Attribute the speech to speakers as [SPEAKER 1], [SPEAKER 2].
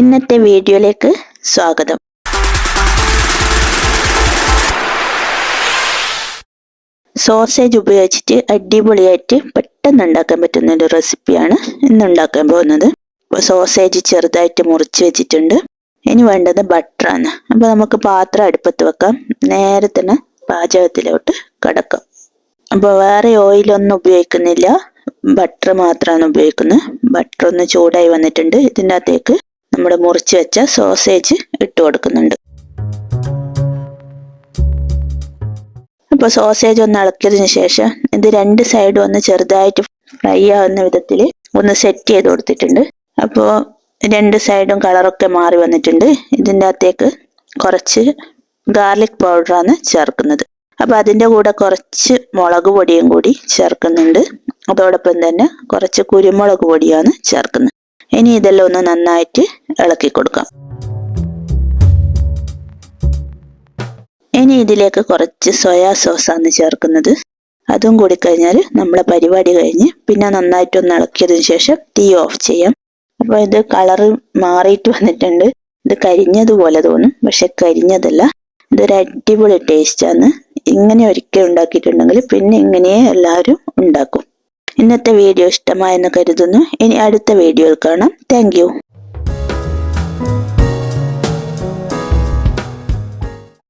[SPEAKER 1] ഇന്നത്തെ വീഡിയോയിലേക്ക് സ്വാഗതം. സോസേജ് ഉപയോഗിച്ചിട്ട് അടിപൊളിയായിട്ട് പെട്ടെന്ന് ഉണ്ടാക്കാൻ പറ്റുന്ന ഒരു റെസിപ്പിയാണ് ഇന്ന് ഉണ്ടാക്കാൻ പോകുന്നത്. അപ്പോൾ സോസേജ് ചെറുതായിട്ട് മുറിച്ച് വെച്ചിട്ടുണ്ട്. ഇനി വേണ്ടത് ബട്ടറാണ്. അപ്പോൾ നമുക്ക് പാത്രം അടുപ്പത്ത് വെക്കാം. നേരെ തന്നെ പാചകത്തിലോട്ട് കിടക്കാം. അപ്പോൾ വേറെ ഓയിലൊന്നും ഉപയോഗിക്കുന്നില്ല. ബട്ടർ മാത്രമാണ് ഉപയോഗിക്കുന്നത്. ബട്ടർ ഒന്ന് ചൂടായി വന്നിട്ടുണ്ട്. ഇതിന്റെ അകത്തേക്ക് നമ്മൾ മുറിച്ച് വെച്ച സോസേജ് ഇട്ട് കൊടുക്കുന്നുണ്ട്. അപ്പോൾ സോസേജ് ഒന്ന് ഇളക്കിയതിന് ശേഷം ഇത് രണ്ട് സൈഡും ഒന്ന് ചെറുതായിട്ട് ഫ്രൈ ആവുന്ന വിധത്തിൽ ഒന്ന് സെറ്റ് ചെയ്ത് കൊടുത്തിട്ടുണ്ട്. അപ്പോൾ രണ്ട് സൈഡും കളറൊക്കെ മാറി വന്നിട്ടുണ്ട്. ഇതിന്റെ അകത്തേക്ക് കുറച്ച് ഗാർലിക് പൗഡറാണ് ചേർക്കുന്നത്. അപ്പോൾ അതിന്റെ കൂടെ കുറച്ച് മുളക് പൊടിയും കൂടി ചേർക്കുന്നുണ്ട്. അതോടൊപ്പം തന്നെ കുറച്ച് കുരുമുളക് പൊടിയാണ് ചേർക്കുന്നത്. ഇനി ഇതെല്ലാം ഒന്ന് നന്നായിട്ട് ഇളക്കി കൊടുക്കാം. ഇനി ഇതിലേക്ക് കുറച്ച് സോയാ സോസാണ് ചേർക്കുന്നത്. അതും കൂടി കഴിഞ്ഞാൽ നമ്മളെ പരിപാടി കഴിഞ്ഞ് പിന്നെ നന്നായിട്ടൊന്ന് ഇളക്കിയതിന് ശേഷം തീ ഓഫ് ചെയ്യാം. അപ്പോൾ ഇത് കളറ് മാറിയിട്ട് വന്നിട്ടുണ്ട്. ഇത് കരിഞ്ഞതുപോലെ തോന്നും പക്ഷെ കരിഞ്ഞതല്ല. ഇതൊരു അടിപൊളി ടേസ്റ്റാണ് ഇങ്ങനെ ഒരിക്കൽ ഉണ്ടാക്കിയിട്ടുണ്ടെങ്കിൽ പിന്നെ ഇങ്ങനെയേ എല്ലാവരും ഉണ്ടാക്കും. ഇന്നത്തെ വീഡിയോ ഇഷ്ടമായെന്ന് കരുതുന്നു. ഇനി അടുത്ത വീഡിയോയിൽ കാണാം. താങ്ക്